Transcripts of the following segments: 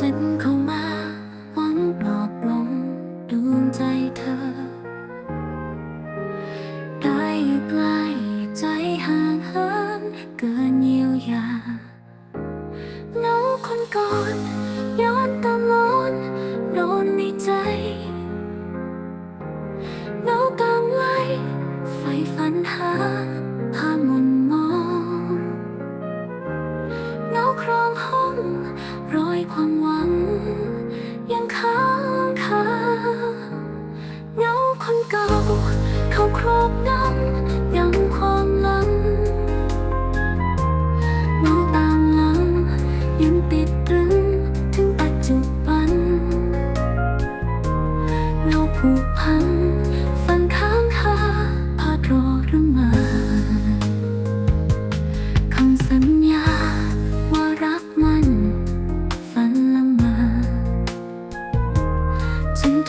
ฉันเข้ามาหวังปลอบลงดวงใจเธอ ได้ใกล้ใจห่างเหินเกินเยียวยาเงาคนก่อน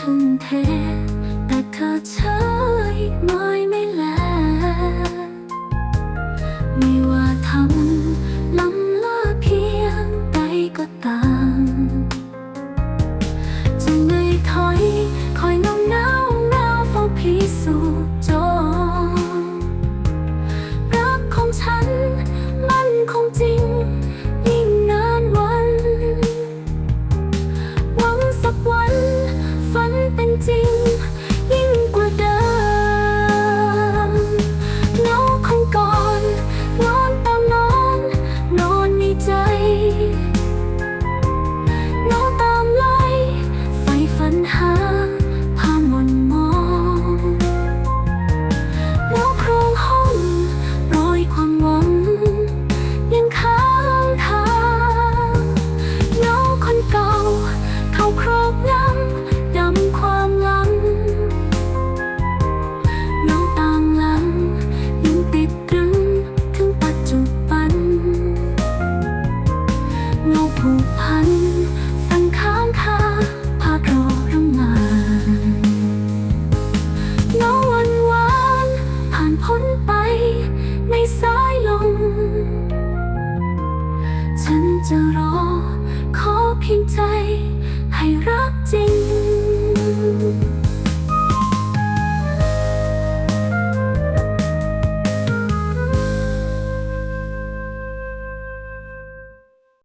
ทุ่มเท แต่เธออีกหม่ พ้นไปในสายลมฉันจะรอ